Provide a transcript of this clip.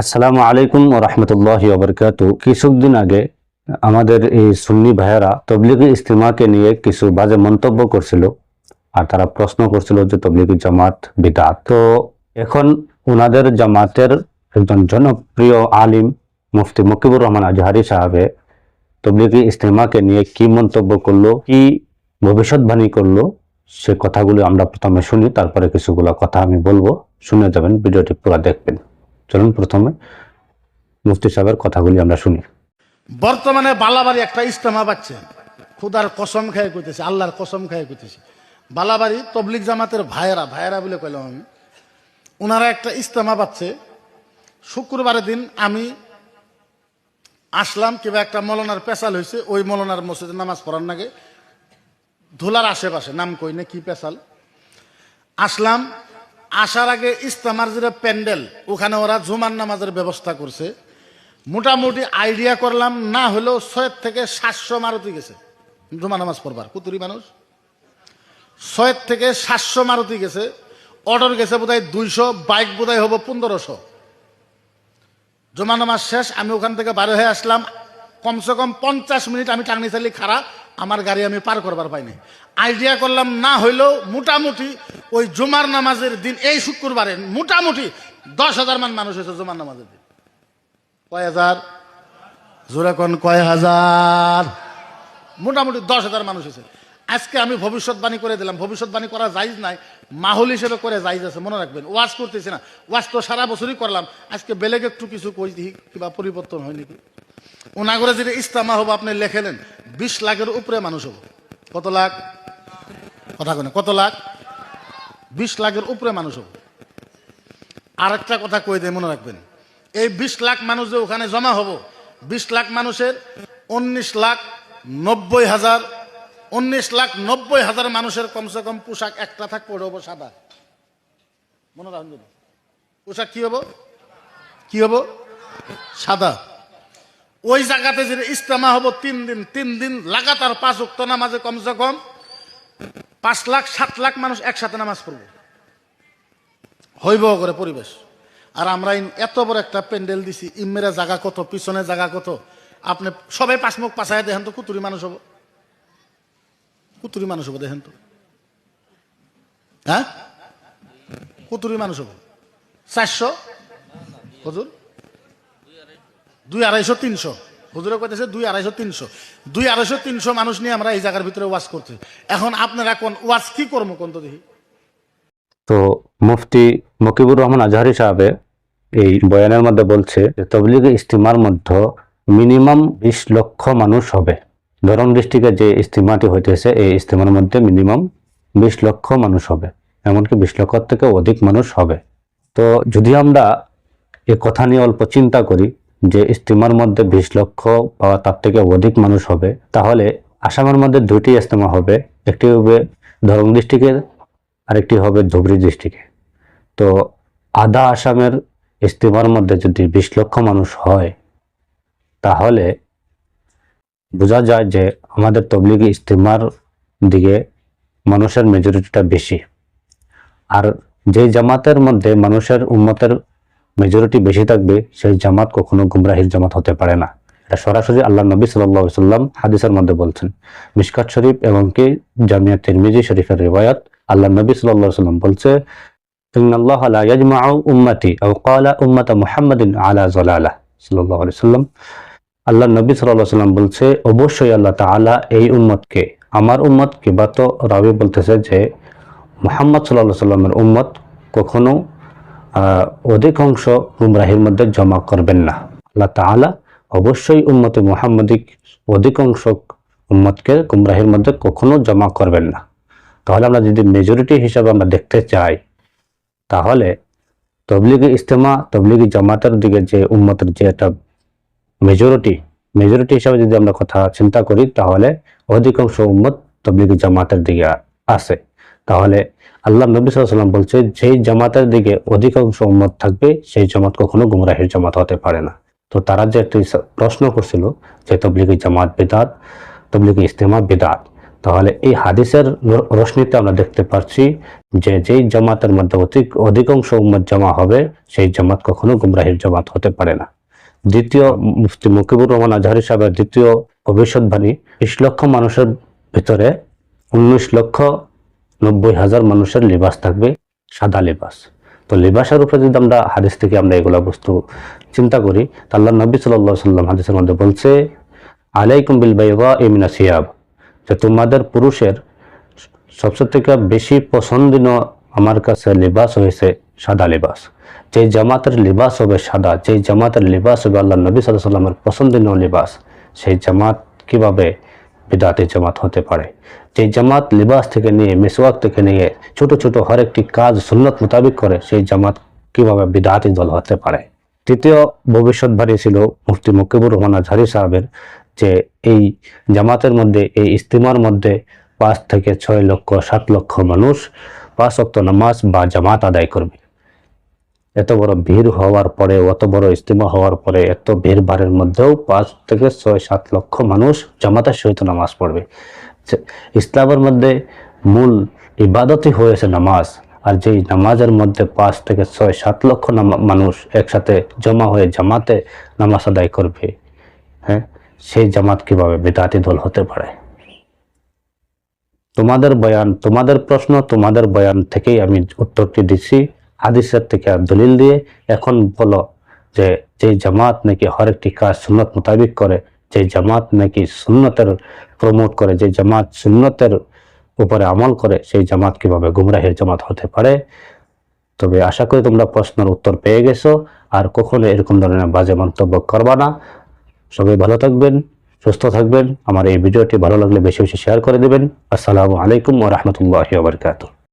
আসসালামু আলাইকুম রহমতুল্লাহ ওবরকাত কিছুদিন আগে আমাদের এই সুন্নি ভাইয়েরা তবলিগি ইস্তিমাকে নিয়ে কিছু বাজে মন্তব্য করছিল আর তারা প্রশ্ন করছিল যে তবলিগি জামাত বিদাত। তো এখন ওনাদের জামাতের একজন জনপ্রিয় আলিম মুফতি মকিবুর রহমান আজহারি সাহেবে তবলিগি ইস্তিমাকে নিয়ে কি মন্তব্য করল, কি ভবিষ্যৎবাণী করল, সে কথাগুলো আমরা প্রথমে শুনি, তারপরে কিছুগুলো কথা আমি বলব। শুনে যাবেন, ভিডিওটি পুরো দেখবেন। চলুন প্রথমে মুফতি সাহেবের কথাগুলি আমরা শুনি। বর্তমানে বালাবাড়ি একটা ইস্তেমা পাচ্ছে খুদার কসম খায় কইতেছে, আল্লাহর কসম খায় কইতেছে। বালাবাড়ি তবলিক জামাতের ভাইয়েরা ভাইয়েরা বলে কইলাম আমি ওনারা একটা ইস্তেমা পাচ্ছে শুক্রবারের দিন আমি আসলাম, কিংবা একটা মলনার পেশাল হয়েছে ওই মলনার মসজিদে নামাজ পড়ার নাগে ধুলার আশেপাশে, নাম কই না কি পেশাল। আসলাম আসার আগে ইস্তামার যেটা প্যান্ডেল, ওখানে ওরা জুমার নামাজের ব্যবস্থা করছে। মোটামুটি আইডিয়া করলাম, না হলেও ছয় থেকে সাতশো মারুতি গেছে। জুমা নামাজ পড়বার, কুতুরি মানুষ। ছয় থেকে সাতশো মারুতি গেছে, অর্ডার গেছে বোধহয় দুইশো, বাইক বোধহয় হব পনেরোশো। জমা নামাজ শেষ, আমি ওখান থেকে বাইরে হয়ে আসলাম। কমসে কম পঞ্চাশ মিনিট আমি টাঙ্গি চালি খাড়া আমার গাড়ি আমি পার করবার পাইনি। আইডিয়া করলাম না হইলেও মোটামুটি ওই জুমার নামাজের দিন, এই শুক্রবারে মোটামুটি দশ হাজার মান মানুষ হয়েছে জুমার নামাজের দিন। কয় হাজার? জোরে কোন কয় হাজার? মোটামুটি দশ হাজার মানুষ হয়েছে। আজকে আমি ভবিষ্যৎবাণী করে দিলাম। ভবিষ্যৎবাণী করা যাইজ নাই। মাহুল হিসেবে করে যাইজ আছে, মনে রাখবেন। ওয়াজ করতেছি না। ওয়াজ তো সারা বছরই করলাম। আজকে বেলেগ একটু কিছু কই দিই কিবা পরিবর্তন হয় নাকি? ওনাগরে যদি ইস্তামা হব, আপনি লেখেলেন বিশ লাখের উপরে মানুষ হব। কত লাখ? কথা কেন কত লাখ? বিশ লাখের উপরে মানুষ হব। আর একটা কথা কই দেয় মনে রাখবেন। এই বিশ লাখ মানুষ যে ওখানে জমা হব, বিশ লাখ মানুষের উনিশ লাখ নব্বই হাজার, উনিশ লাখ নব্বই হাজার মানুষের কমসে কম পোশাক একটা থাক পড়ে হব সাদা। মনে রাখুন পোশাক কি হব? কি হব? সাদা। ওই জায়গাতে যে ইস্তেমা হব তিন দিন তিন দিন লাগাতার পাঁচ উক্ত নামাজে কমসে কম পাঁচ লাখ, সাত লাখ মানুষ একসাথে নামাজ পড়ব। হইব করে পরিবেশ। আর আমরা এত বড় একটা প্যান্ডেল দিছি, ইমেরা জায়গা কত, পিছনে জায়গা কত, আপনি সবাই পাঁচ মুখ পাশায় দেখেন তো, কুতুরি মানুষ হব। কুতুরি মানুষ হব, দেখেন তো। হ্যাঁ? কুতুরি মানুষ হব। চারশো? হুজুর? দুই আড়াইশো তিনশো। হুজুরে কইতেছে দুই আড়াইশো তিনশো। দুই আড়াইশো তিনশো মানুষ নিয়ে আমরা এই জায়গার ভিতরে ওয়াজ করছি। এখন আপনারা কোন ওয়াজ কি করব কোন তো দেখি। তো মুফতি মকিবুর রহমান আজহারি সাহেবে এই বয়ানের মধ্যে বলছে যে তবলিগি ইস্তিমার মধ্যে মিনিমাম বিশ লক্ষ মানুষ হবে। ধরন ডিস্ট্রিক্টে যে ইস্তিমাটি হইতেছে, এই ইস্তিমার মধ্যে মিনিমাম বিশ লক্ষ মানুষ হবে। এমনকি বিশ লক্ষ থেকে অধিক মানুষ হবে। তো যদি আমরা এ কথা নিয়ে অল্প চিন্তা করি যে ইস্তিমার মধ্যে বিশ লক্ষ বা তার থেকে অধিক মানুষ হবে, তাহলে আসামের মধ্যে দুটি ইস্তেমা হবে, একটি হবে ধরং ডিস্ট্রিক্টের আরেকটি হবে ধুবড়ি ডিস্ট্রিক্টে তো আধা আসামের ইস্তেমার মধ্যে যদি বিশ লক্ষ মানুষ হয়, তাহলে বোঝা যায় যে আমাদের তবলিগি ইস্তেমার দিকে মানুষের মেজরিটিটা বেশি। আর যে জামাতের মধ্যে মানুষের উন্মতের মেজরিটি বেশি থাকবে সেই জামাত কখনো গুমরাহির জামাত হতে পারে না। এটা সরাসরি আল্লাহ নবী সাল্লাম হাদিসের মধ্যে বলছেন। মিসকাত শরীফ এবং কি জামিয়া তিরমিজি শরীফের রিবায়ত আল্লাহ নবী সাল্লাহ সাল্লাম বলছে আলা আল্লাহ নবী সাল্লাম বলছে, অবশ্যই আল্লাহ এই আমার বলতেছে যে সাল্লামের কখনো অধিকাংশ গুমরাহির মধ্যে জমা করবেন না। আল্লাহ তাআলা অবশ্যই উম্মতে মোহাম্মদিক অধিকাংশ উম্মতকে গুমরাহির মধ্যে কখনো জমা করবেন না। তাহলে আমরা যদি মেজরিটি হিসাবে আমরা দেখতে চাই, তাহলে তবলিগি ইস্তেমা তবলিগি জামাতের দিকে যে উম্মতের যে একটা মেজরিটি মেজরিটি হিসাবে যদি আমরা কথা চিন্তা করি, তাহলে অধিকাংশ উম্মত তবলিগি জামাতের দিকে আছে। তাহলে আল্লাহ নবী সাল্লাম বলছে, যেই জামাতের দিকে অধিকাংশ উম্মত থাকবে, সেই জামাত কখনো গুমরাহির জামাত হতে পারে না। তো তারা যে একটি প্রশ্ন করছিল যে তবলিগি জামাত বেদাত, তবলিগি ইস্তেমা বেদাত। তাহলে এই হাদিসের রশ্মিতে আমরা দেখতে পাচ্ছি যে যেই জামাতের মধ্যে অধিক অধিকাংশ উম্মত জমা হবে, সেই জামাত কখনো গুমরাহির জামাত হতে পারে না। দ্বিতীয় মুফতি মুকিবুর রহমান আজহারি সাহেবের দ্বিতীয় ভবিষ্যৎবাণী বিশ লক্ষ মানুষের ভিতরে উনিশ লক্ষ নব্বই হাজার মানুষের লিবাস থাকবে সাদা লিবাস। তো লিবাসের উপরে যদি আমরা হাদিস থেকে আমরা এগুলা বস্তু চিন্তা করি তা আল্লাহ নবী সাল্লাহ সাল্লাম হাদিসের মধ্যে বলছে, আলাইকুম বিল বাইবা ইমিনা সিয়াব যে তোমাদের পুরুষের সবচেয়ে থেকে বেশি পছন্দনীয় আমার কাছে লিবাস হয়েছে সাদা লিবাস। যে জামাতের লিবাস হবে সাদা, যে জামাতের লিবাস হবে আল্লাহ নবী সাল্লাহ সাল্লামের পছন্দনীয় লিবাস, সেই জামাত কীভাবে বিদাতি জামাত হতে পারে। যে জামাত লিবাস থেকে নিয়ে, মেসওয়াক থেকে নিয়ে, ছোট ছোট হর একটি কাজ সুন্নত মোতাবিক করে, সেই জামাত কীভাবে বিদাতি দল হতে পারে? তৃতীয় ভবিষ্যৎবাণী ছিল মুফতি মুকিবুর রহমান আজহারি সাহেবের যে এই জামাতের মধ্যে, এই ইস্তিমার মধ্যে পাঁচ থেকে ছয় লক্ষ, সাত লক্ষ মানুষ পাঁচ অক্ত নামাজ বা জামাত আদায় করবে। এত বড় ভিড় হওয়ার পরে, অত বড় ইস্তিমা হওয়ার পরে, এত ভিড় ভাড়ের মধ্যেও পাঁচ থেকে ছয়, সাত লক্ষ মানুষ জামাতের সহিত নামাজ পড়বে। ইসলামের মধ্যে মূল ইবাদতই হয়েছে নামাজ, আর যেই নামাজের মধ্যে পাঁচ থেকে ছয়, সাত লক্ষ মানুষ একসাথে জমা হয়ে জামাতে নামাজ আদায় করবে হ্যাঁ? সেই জামাত কীভাবে বেদাতি দল হতে পারে? তোমাদের বয়ান, তোমাদের প্রশ্ন, তোমাদের বয়ান থেকেই আমি উত্তরটি দিচ্ছি। হাদিসের থেকে আর দলিল দিয়ে এখন বলো যে যে জামাত নাকি হরেকটি কাজ সুন্নত মোতাবিক করে যে জামাত নাকি সুন্নতের প্রমোট করে যে জামাত সুন্নতের উপরে আমল করে, সেই জামাত কীভাবে গুমরাহের জামাত হতে পারে? তবে আশা করি তোমরা প্রশ্নের উত্তর পেয়ে গেছো, আর কখনো এরকম ধরনের বাজে মন্তব্য করবা না। সবাই ভালো থাকবেন, সুস্থ থাকবেন। আমার এই ভিডিওটি ভালো লাগলে বেশি বেশি শেয়ার করে দেবেন। আসসালামু আলাইকুম ও রহমতুল্লাহি ওবরকাতুহ